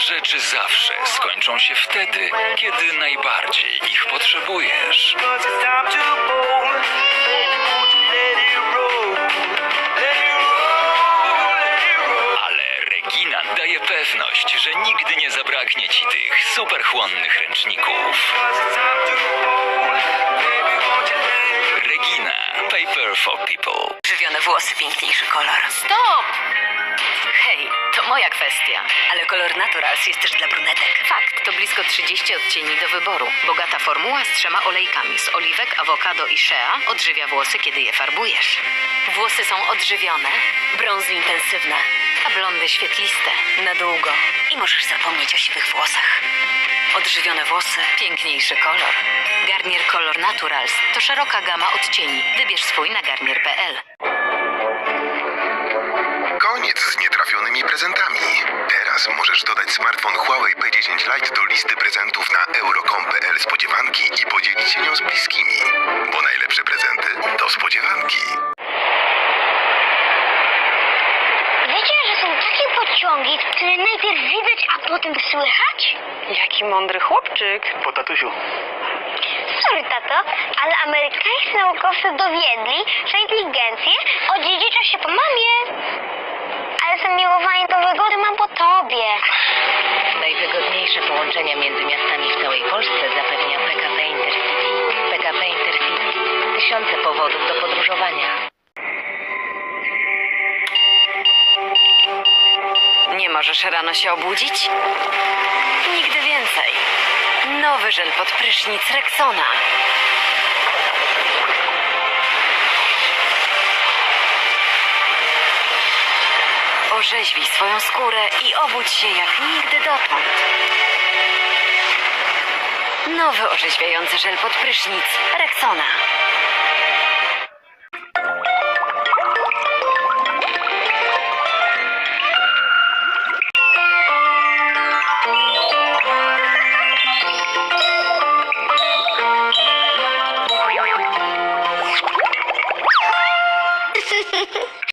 rzeczy zawsze skończą się wtedy, kiedy najbardziej ich potrzebujesz. Ale Regina daje pewność, że nigdy nie zabraknie ci tych superchłonnych ręczników. Regina, Paper for People. Żywione włosy, piękniejszy kolor. Stop! Hej, moja kwestia. Ale kolor Naturals jest też dla brunetek. Fakt, to blisko 30 odcieni do wyboru. Bogata formuła z trzema olejkami z oliwek, awokado i shea odżywia włosy, kiedy je farbujesz. Włosy są odżywione, Brązy intensywne. a blondy świetliste. Na długo. I możesz zapomnieć o siwych włosach. Odżywione włosy. Piękniejszy kolor. Garnier Color Naturals to szeroka gama odcieni. Wybierz swój na garnier.pl. Koniec z nietrafionymi prezentami. Teraz możesz dodać smartfon Huawei P10 Lite do listy prezentów na euro.com.pl spodziewanki i podzielić się nią z bliskimi. Bo najlepsze prezenty to spodziewanki. Wiecie, że są takie pociągi, które najpierw widać, a potem słychać? Jaki mądry chłopczyk. Po tatusiu. Sorry, tato, ale amerykańscy naukowcy dowiedli, że inteligencję odziedzicza się po mamie. Ale zamiłowanie do wygody mam po tobie. Najwygodniejsze połączenia między miastami w całej Polsce zapewnia PKP Intercity. PKP Intercity. Tysiące powodów do podróżowania. Nie możesz rano się obudzić? Nigdy więcej. Nowy żel pod prysznic Rexona. Orzeźwij swoją skórę i obudź się jak nigdy dotąd. Nowy orzeźwiający żel pod prysznic Rexona.